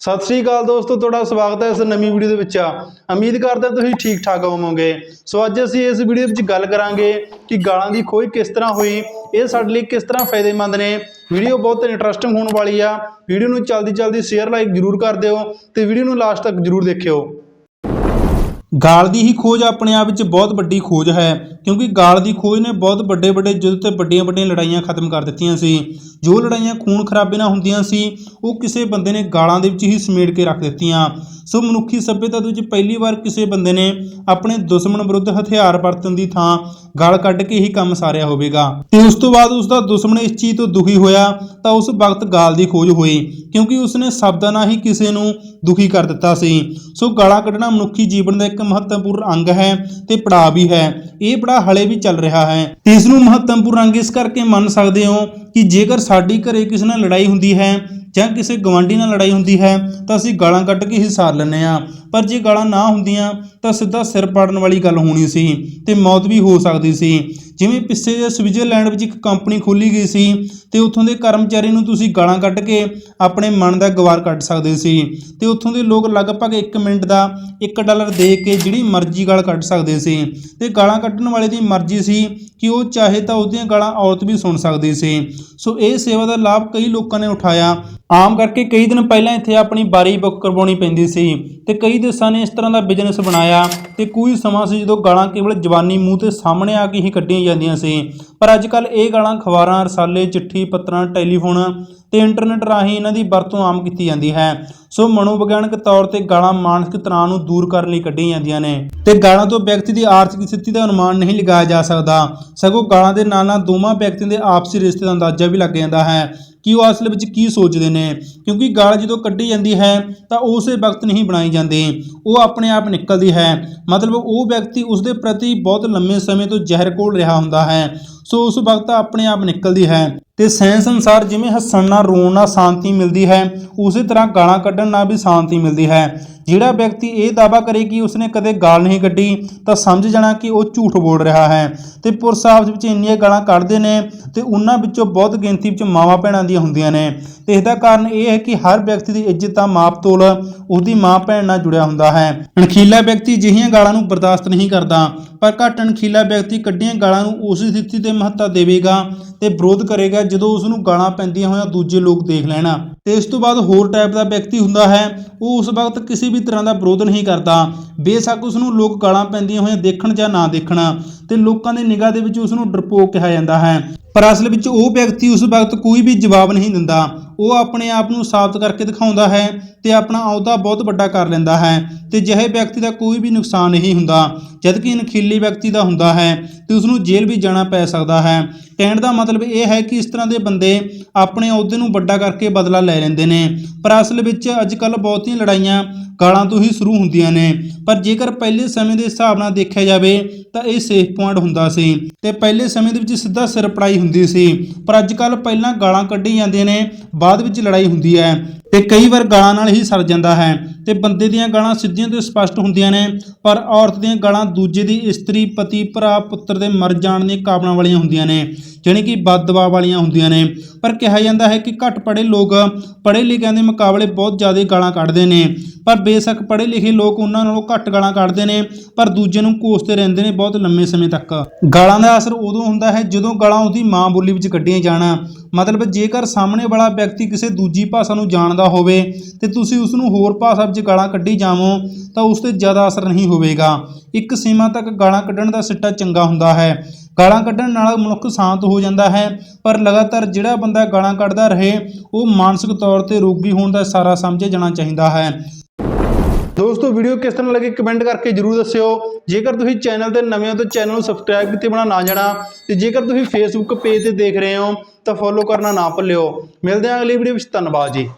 ਸਤਿ ਸ੍ਰੀ ਅਕਾਲ ਦੋਸਤੋ, ਤੁਹਾਡਾ ਸਵਾਗਤ ਹੈ ਇਸ ਨਵੀਂ ਵੀਡੀਓ ਦੇ ਵਿੱਚ। ਉਮੀਦ ਕਰਦਾ ਤੁਸੀਂ ਠੀਕ ਠਾਕ ਹੋਵੋਗੇ। ਸੋ ਅੱਜ ਅਸੀਂ ਇਸ ਵੀਡੀਓ ਵਿੱਚ ਗੱਲ ਕਰਾਂਗੇ ਕਿ ਗਾਲਾਂ ਦੀ ਖੋਜ ਕਿਸ ਤਰ੍ਹਾਂ ਹੋਈ, ਇਹ ਸਾਡੇ ਲਈ ਕਿਸ ਤਰ੍ਹਾਂ ਫਾਇਦੇਮੰਦ ਨੇ। ਵੀਡੀਓ ਬਹੁਤ ਇੰਟਰਸਟਿੰਗ ਹੋਣ ਵਾਲੀ ਆ। ਵੀਡੀਓ ਨੂੰ ਜਲਦੀ ਜਲਦੀ ਸ਼ੇਅਰ ਲਾਈਕ ਜਰੂਰ ਕਰ ਦਿਓ ਤੇ ਵੀਡੀਓ ਨੂੰ ਲਾਸਟ ਤੱਕ ਜਰੂਰ ਦੇਖਿਓ। ਗਾਲ ਦੀ ਹੀ ਖੋਜ ਆਪਣੇ ਆਪ ਵਿੱਚ ਬਹੁਤ ਵੱਡੀ ਖੋਜ ਹੈ, ਕਿਉਂਕਿ ਗਾਲ ਦੀ ਖੋਜ ਨੇ ਬਹੁਤ ਵੱਡੇ ਵੱਡੇ ਯੁੱਧ ਤੇ ਵੱਡੀਆਂ ਵੱਡੀਆਂ ਲੜਾਈਆਂ ਖਤਮ ਕਰ ਦਿੱਤੀਆਂ ਸੀ। ਜੋ ਲੜਾਈਆਂ ਖੂਨ ਖਰਾਬੇ ਨਾਲ ਹੁੰਦੀਆਂ ਸੀ, ਉਹ ਕਿਸੇ ਬੰਦੇ ਨੇ ਗਾਲਾਂ ਦੇ ਵਿੱਚ ਹੀ ਸਮੇਟ ਕੇ ਰੱਖ ਦਿੱਤੀਆਂ। ਸੋ ਮਨੁੱਖੀ ਸਭਿਅਤਾ ਦੇ ਵਿੱਚ ਪਹਿਲੀ ਵਾਰ ਕਿਸੇ ਬੰਦੇ ਨੇ ਆਪਣੇ ਦੁਸ਼ਮਣ ਵਿਰੁੱਧ ਹਥਿਆਰ ਵਰਤਣ ਦੀ ਥਾਂ ਗਾਲ ਕੱਢ ਕੇ ਹੀ ਕੰਮ ਸਾਰਿਆ ਹੋਵੇਗਾ। ਤੇ ਉਸ ਤੋਂ ਬਾਅਦ ਉਸ ਦਾ ਦੁਸ਼ਮਣ ਇਸ ਚੀਜ਼ ਤੋਂ ਦੁਖੀ ਹੋਇਆ, ਤਾਂ ਉਸ ਵਕਤ ਗਾਲ ਦੀ ਖੋਜ ਹੋਈ, ਕਿਉਂਕਿ ਉਸਨੇ ਸ਼ਬਦਾਂ ਨਾਲ ਹੀ ਕਿਸੇ ਨੂੰ ਦੁਖੀ ਕਰ ਦਿੱਤਾ ਸੀ। ਸੋ ਗਾਲਾਂ ਕੱਢਣਾ ਮਨੁੱਖੀ ਜੀਵਨ ਦਾ ਇੱਕ ਮਹੱਤਵਪੂਰਨ ਅੰਗ ਹੈ ਤੇ ਪੜਾਅ ਵੀ ਹੈ। ਇਹ ਪੜਾਅ ਹਲੇ ਵੀ ਚੱਲ ਰਿਹਾ ਹੈ। ਤੇ ਇਸ ਨੂੰ ਮਹੱਤਵਪੂਰਨ ਅੰਗ ਇਸ ਕਰਕੇ ਮੰਨ ਸਕਦੇ ਹੋ ਕਿ ਜੇਕਰ ਸਾਡੀ ਘਰੇ ਕਿਸੇ ਨਾਲ ਲੜਾਈ ਹੁੰਦੀ ਹੈ ਜਾਂ ਕਿਸੇ ਗਵਾਂਢੀ ਨਾਲ ਲੜਾਈ ਹੁੰਦੀ ਹੈ ਤਾਂ ਅਸੀਂ ਗਾਲਾਂ ਕੱਢ ਕੇ ਹੀ ਸਾਰ ਲੈਂਦੇ ਆ ਪਰ ਜੇ ਗਾਲਾਂ ਨਾ ਹੁੰਦੀਆਂ ਤਾਂ ਸਿੱਧਾ ਸਿਰ ਪਾੜਨ ਵਾਲੀ ਗੱਲ ਹੋਣੀ ਸੀ ਤੇ ਮੌਤ ਵੀ ਹੋ ਸਕਦੀ ਸੀ। ਜਿਵੇਂ ਪਿੱਛੇ ਜੇ ਸਵਿਟਜ਼ਰਲੈਂਡ ਵਿੱਚ ਇੱਕ ਕੰਪਨੀ ਖੋਲੀ ਗਈ ਸੀ ਤੇ ਉੱਥੋਂ ਦੇ ਕਰਮਚਾਰੀ ਨੂੰ ਤੁਸੀਂ ਗਾਲਾਂ ਕੱਢ ਕੇ ਆਪਣੇ ਮਨ ਦਾ ਗਵਾਰ ਕੱਢ ਸਕਦੇ ਸੀ ਤੇ ਉੱਥੋਂ ਦੇ ਲੋਕ ਲਗਭਗ 1 ਮਿੰਟ ਦਾ 1 ਡਾਲਰ ਦੇ ਕੇ ਜਿਹੜੀ ਮਰਜ਼ੀ ਗਾਲ ਕੱਢ ਸਕਦੇ ਸੀ। ਤੇ ਗਾਲਾਂ ਕੱਢਣ ਵਾਲੇ ਦੀ ਮਰਜ਼ੀ ਸੀ ਕਿ ਉਹ ਚਾਹੇ ਤਾਂ ਉਹਦੀਆਂ ਗਾਲਾਂ ਔਰਤ ਵੀ ਸੁਣ ਸਕਦੀ ਸੀ। ਸੋ ਇਹ ਸੇਵਾ ਦਾ ਲਾਭ ਕਈ ਲੋਕਾਂ ਨੇ ਉਠਾਇਆ। ਆਮ ਕਰਕੇ ਕਈ ਦਿਨ ਪਹਿਲਾਂ ਇੱਥੇ ਆਪਣੀ ਬਾਰੀ ਬੁੱਕ ਕਰਵਾਉਣੀ ਪੈਂਦੀ ਸੀ ਤੇ ਕਈ ਦੇਸ਼ਾਂ ਨੇ ਇਸ ਤਰ੍ਹਾਂ ਦਾ ਬਿਜ਼ਨਸ ਬਣਾਇਆ ਤੇ ਕੋਈ ਸਮਾਂ ਸੀ ਜਦੋਂ ਗਾਲਾਂ ਕੇਵਲ ਜਵਾਨੀ ਮੂੰਹ ਤੇ ਸਾਹਮਣੇ ਆ ਕੇ ਹੀ ਕੱਢੀਆਂ ਜਾਂਦੀਆਂ ਸੀ। ਪਰ ਅੱਜ ਕੱਲ ਇਹ ਗਾਲਾਂ ਖਬਰਾਂ ਰਸਾਲੇ, ਚਿੱਠੀ, ਪੱਤਰਾਂ, ਟੈਲੀਫੋਨ ਤੇ ਇੰਟਰਨੈਟ ਰਾਹੀਂ ਇਹਨਾਂ ਦੀ ਵਰਤੋਂ ਆਮ ਕੀਤੀ ਜਾਂਦੀ ਹੈ। ਸੋ ਮਨੋਵਿਗਿਆਨਕ ਤੌਰ ਤੇ ਗਾਲਾਂ ਮਾਨਸਿਕ ਤਣਾਅ ਨੂੰ ਦੂਰ ਕਰਨ ਲਈ ਕੱਢੀਆਂ ਜਾਂਦੀਆਂ ਨੇ ਤੇ ਗਾਲਾਂ ਤੋਂ ਵਿਅਕਤੀ ਦੀ ਆਰਥਿਕ ਸਥਿਤੀ ਦਾ ਅਨੁਮਾਨ ਨਹੀਂ ਲਗਾਇਆ ਜਾ ਸਕਦਾ। ਸਗੋਂ ਗਾਲਾਂ ਦੇ ਨਾਲ ਨਾਲ ਦੋਵਾਂ ਵਿਅਕਤੀਆਂ ਦੇ ਆਪਸੀ ਰਿਸ਼ਤੇ ਦਾ ਅੰਦਾਜ਼ਾ ਵੀ ਲੱਗ ਜਾਂਦਾ ਹੈ। ਕਿ ਉਹ ਅਸਲ ਵਿੱਚ ਕੀ ਸੋਚਦੇ ਨੇ? ਕਿਉਂਕਿ ਗਾਲ ਜਦੋਂ ਕੱਢੀ ਜਾਂਦੀ ਹੈ, ਤਾਂ ਉਸੇ ਵਕਤ ਨਹੀਂ ਬਣਾਈ ਜਾਂਦੀ। ਉਹ ਆਪਣੇ ਆਪ ਨਿਕਲਦੀ ਹੈ। ਮਤਲਬ ਉਹ ਵਿਅਕਤੀ ਉਸ ਦੇ ਪ੍ਰਤੀ ਬਹੁਤ ਲੰਮੇ ਸਮੇਂ ਤੋਂ ਜ਼ਹਿਰ ਕੋਲ ਰਿਹਾ ਹੁੰਦਾ ਹੈ। ਸੋ ਉਸ ਵਕਤ ਆਪਣੇ ਆਪ ਨਿਕਲਦੀ ਹੈ। ਤੇ ਸੈਂਸ ਅਨੁਸਾਰ ਜਿਵੇਂ ਹੱਸਣ ਨਾਲ, ਰੋਣ ਨਾਲ ਸ਼ਾਂਤੀ ਮਿਲਦੀ ਹੈ, ਉਸੇ ਤਰ੍ਹਾਂ ਗਾਲਾਂ ਕੱਢਣ ਨਾਲ ਵੀ ਸ਼ਾਂਤੀ ਮਿਲਦੀ ਹੈ। ਜਿਹੜਾ ਵਿਅਕਤੀ ਇਹ ਦਾਅਵਾ ਕਰੇ ਕਿ ਉਸਨੇ ਕਦੇ ਗਾਲ ਨਹੀਂ ਕੱਢੀ, ਤਾਂ ਸਮਝ ਜਾਣਾ ਕਿ ਉਹ ਝੂਠ ਬੋਲ ਰਿਹਾ ਹੈ। ਤੇ ਪੁਰਸ਼ ਆਪਸ ਵਿੱਚ ਇੰਨੀਆਂ ਗਾਲਾਂ ਕੱਢਦੇ ਨੇ ਤੇ ਉਹਨਾਂ ਵਿੱਚੋਂ ਬਹੁਤ ਗਿਣਤੀ ਵਿੱਚ ਮਾਵਾਂ ਭੈਣਾਂ ਦੀਆਂ ਹੁੰਦੀਆਂ ਨੇ। ਤੇ ਇਸ ਦਾ ਕਾਰਨ ਇਹ ਹੈ ਕਿ ਹਰ ਵਿਅਕਤੀ ਦੀ ਇੱਜ਼ਤ ਦਾ ਮਾਪ ਤੋਲ ਉਹਦੀ ਮਾਂ ਭੈਣ ਨਾਲ ਜੁੜਿਆ ਹੁੰਦਾ ਹੈ। ਅਣਖੀਲਾ ਵਿਅਕਤੀ ਜਿਹੀਆਂ ਗਾਲਾਂ ਨੂੰ ਬਰਦਾਸ਼ਤ ਨਹੀਂ ਕਰਦਾ, ਪਰ ਘੱਟ ਅਣਖੀਲਾ ਵਿਅਕਤੀ ਕੱਢੀਆਂ ਗਾਲਾਂ ਨੂੰ ਉਸ ਸਥਿਤੀ ਤੇ ਮਹੱਤਤਾ ਦੇਵੇਗਾ ਤੇ ਵਿਰੋਧ ਕਰੇਗਾ ਜਦੋਂ ਉਸ ਨੂੰ ਗਾਲਾਂ ਪੈਂਦੀਆਂ ਹੋਈਆਂ ਦੂਜੇ ਲੋਕ ਦੇਖ ਲੈਣ ਤੇ ਇਸ ਤੋਂ ਬਾਅਦ ਹੋਰ ਟਾਈਪ ਦਾ ਵਿਅਕਤੀ ਹੁੰਦਾ ਹੈ, ਉਹ ਉਸ ਵਕਤ ਕਿਸੇ ਵੀ ਤਰ੍ਹਾਂ ਦਾ ਵਿਰੋਧ ਨਹੀਂ ਕਰਦਾ। ਬੇਸ਼ੱਕ ਉਸ ਨੂੰ ਲੋਕ ਗਾਲਾਂ ਪੈਂਦੀਆਂ ਹੋਈਆਂ ਦੇਖਣ ਜਾਂ ਨਾ ਦੇਖਣ। ਤੇ ਲੋਕਾਂ ਦੀ ਨਿਗਾਹ ਦੇ ਵਿੱਚ ਉਸ ਨੂੰ ਡਰਪੋਕ ਕਿਹਾ ਜਾਂਦਾ ਹੈ। ਪਰ ਅਸਲ ਵਿੱਚ ਉਹ ਵਿਅਕਤੀ ਉਸ ਵਕਤ ਕੋਈ ਵੀ ਜਵਾਬ ਨਹੀਂ ਦਿੰਦਾ। ਉਹ ਆਪਣੇ ਆਪ ਨੂੰ ਸਾਬਤ ਕਰਕੇ ਦਿਖਾਉਂਦਾ ਹੈ ਤੇ ਆਪਣਾ ਅਹੁਦਾ ਬਹੁਤ ਵੱਡਾ ਕਰ ਲੈਂਦਾ ਹੈ ਤੇ ਜਿਹੇ ਵਿਅਕਤੀ ਦਾ ਕੋਈ ਵੀ ਨੁਕਸਾਨ ਨਹੀਂ ਹੁੰਦਾ, ਜਦਕਿ ਨਖੀਲੀ ਵਿਅਕਤੀ ਦਾ ਹੁੰਦਾ ਹੈ ਤੇ ਉਸ ਨੂੰ ਜੇਲ੍ਹ ਵੀ ਜਾਣਾ ਪੈ ਸਕਦਾ ਹੈ। ਕਹਿਣ ਦਾ ਮਤਲਬ ਇਹ ਹੈ ਕਿ ਇਸ ਤਰ੍ਹਾਂ ਦੇ ਬੰਦੇ ਆਪਣੇ ਅਹੁਦੇ ਨੂੰ ਵੱਡਾ ਕਰਕੇ ਬਦਲਾ ਲੈ ਲੈਂਦੇ ਨੇ। ਪਰ ਅਸਲ ਵਿੱਚ ਅੱਜ ਕੱਲ ਬਹੁਤੀਆਂ ਲੜਾਈਆਂ ਗਾਲਾਂ ਤੋਂ ਹੀ ਸ਼ੁਰੂ ਹੁੰਦੀਆਂ ਨੇ। ਪਰ ਜੇਕਰ ਪਹਿਲੇ ਸਮੇਂ ਦੇ ਹਿਸਾਬ ਨਾਲ ਦੇਖਿਆ ਜਾਵੇ ਤਾਂ ਇਹ ਸੇਫ ਪੁਆਇੰਟ ਹੁੰਦਾ ਸੀ। ਤੇ ਪਹਿਲੇ ਸਮੇਂ ਦੇ ਵਿੱਚ ਸਿੱਧਾ ਸਿਰ ਪੜਾਈ ਹੁੰਦੀ ਸੀ। ਪਰ ਅੱਜ ਕੱਲ ਪਹਿਲਾਂ ਗਾਲਾਂ ਕੱਢੀ ਜਾਂਦੀਆਂ ਨੇ, ਬਾਅਦ ਵਿੱਚ ਲੜਾਈ ਹੁੰਦੀ ਹੈ। ਤੇ ਕਈ ਵਾਰ ਗਾਲਾਂ ਨਾਲ ਹੀ ਸਰ ਜਾਂਦਾ ਹੈ ਤੇ ਬੰਦੇ ਦੀਆਂ ਗਾਲਾਂ ਸਿੱਧੀਆਂ ਤੇ ਸਪਸ਼ਟ ਹੁੰਦੀਆਂ ਨੇ, ਪਰ ਔਰਤ ਦੀਆਂ ਗਾਲਾਂ ਦੂਜੇ ਦੀ ਇਸਤਰੀ, ਪਤੀ, ਭਰਾ, ਪੁੱਤਰ ਦੇ ਮਰ ਜਾਣ ਦੀਆਂ ਕਾਬਲਾਂ ਵਾਲੀਆਂ ਹੁੰਦੀਆਂ ਨੇ, ਜਾਣੀ ਕਿ ਬਦਦੁਆ ਵਾਲੀਆਂ ਹੁੰਦੀਆਂ ਨੇ। ਪਰ ਕਿਹਾ ਜਾਂਦਾ ਹੈ ਕਿ ਘੱਟ ਪੜ੍ਹੇ ਲੋਕ ਪੜ੍ਹੇ ਲਿਖਿਆਂ ਦੇ ਮੁਕਾਬਲੇ ਬਹੁਤ ਜ਼ਿਆਦਾ ਗਾਲਾਂ ਕੱਢਦੇ ਨੇ। ਪਰ ਬੇਸ਼ੱਕ ਪੜ੍ਹੇ ਲਿਖੇ ਲੋਕ ਉਹਨਾਂ ਨਾਲੋਂ ਘੱਟ ਗਾਲਾਂ ਕੱਢਦੇ ਨੇ, ਪਰ ਦੂਜੇ ਨੂੰ ਕੋਸਦੇ ਰਹਿੰਦੇ ਨੇ ਬਹੁਤ ਲੰਮੇ ਸਮੇਂ ਤੱਕ। ਗਾਲਾਂ ਦਾ ਅਸਰ ਉਦੋਂ ਹੁੰਦਾ ਹੈ ਜਦੋਂ ਗਾਲਾਂ ਉਹਦੀ ਮਾਂ ਬੋਲੀ ਵਿੱਚ ਕੱਢੀਆਂ ਜਾਣ। ਮਤਲਬ ਜੇਕਰ ਸਾਹਮਣੇ ਵਾਲਾ ਵਿਅਕਤੀ ਕਿਸੇ ਦੂਜੀ ਭਾਸ਼ਾ ਨੂੰ ਜਾਣਦਾ ਹੋਵੇ ਤੇ ਤੁਸੀਂ ਉਸ ਨੂੰ ਹੋਰ ਭਾਸ਼ਾ ਵਿੱਚ ਗਾਲਾਂ ਕੱਢੀ ਜਾਵੋ, ਤਾਂ ਉਸ ਤੇ ਜ਼ਿਆਦਾ ਅਸਰ ਨਹੀਂ ਹੋਵੇਗਾ। ਇੱਕ ਸੀਮਾ ਤੱਕ ਗਾਲਾਂ ਕੱਢਣ ਦਾ ਸਿੱਟਾ ਚੰਗਾ ਹੁੰਦਾ ਹੈ। ਗਾਲਾਂ ਕੱਢਣ ਨਾਲ ਮਨੁੱਖ ਸ਼ਾਂਤ ਹੋ ਜਾਂਦਾ ਹੈ, ਪਰ ਲਗਾਤਾਰ ਜਿਹੜਾ ਬੰਦਾ ਗਾਲਾਂ ਕੱਢਦਾ ਰਹੇ, ਉਹ ਮਾਨਸਿਕ ਤੌਰ ਤੇ ਰੋਗੀ ਹੋਣ ਦਾ ਸਾਰਾ ਸਮਝਿਆ ਜਾਣਾ ਚਾਹੀਦਾ ਹੈ। ਦੋਸਤੋ ਵੀਡੀਓ ਕਿਸ ਤਰ੍ਹਾਂ ਲੱਗੀ ਕਮੈਂਟ ਕਰਕੇ ਜਰੂਰ ਦੱਸਿਓ। ਜੇਕਰ ਤੁਸੀਂ ਚੈਨਲ ਤੇ ਨਵੇਂ ਹੋ ਤਾਂ ਚੈਨਲ ਨੂੰ ਸਬਸਕ੍ਰਾਈਬ ਕੀਤੇ ਬਣਾ ਨਾ ਜਾਣਾ। ਤੇ ਜੇਕਰ ਤੁਸੀਂ ਫੇਸਬੁੱਕ ਪੇਜ ਤੇ ਦੇਖ ਰਹੇ ਹੋ ਤਾਂ ਫੋਲੋ ਕਰਨਾ ਨਾ ਭੁੱਲਿਓ। ਮਿਲਦੇ ਹਾਂ ਅਗਲੀ ਵੀਡੀਓ ਵਿੱਚ। ਧੰਨਵਾਦ ਜੀ।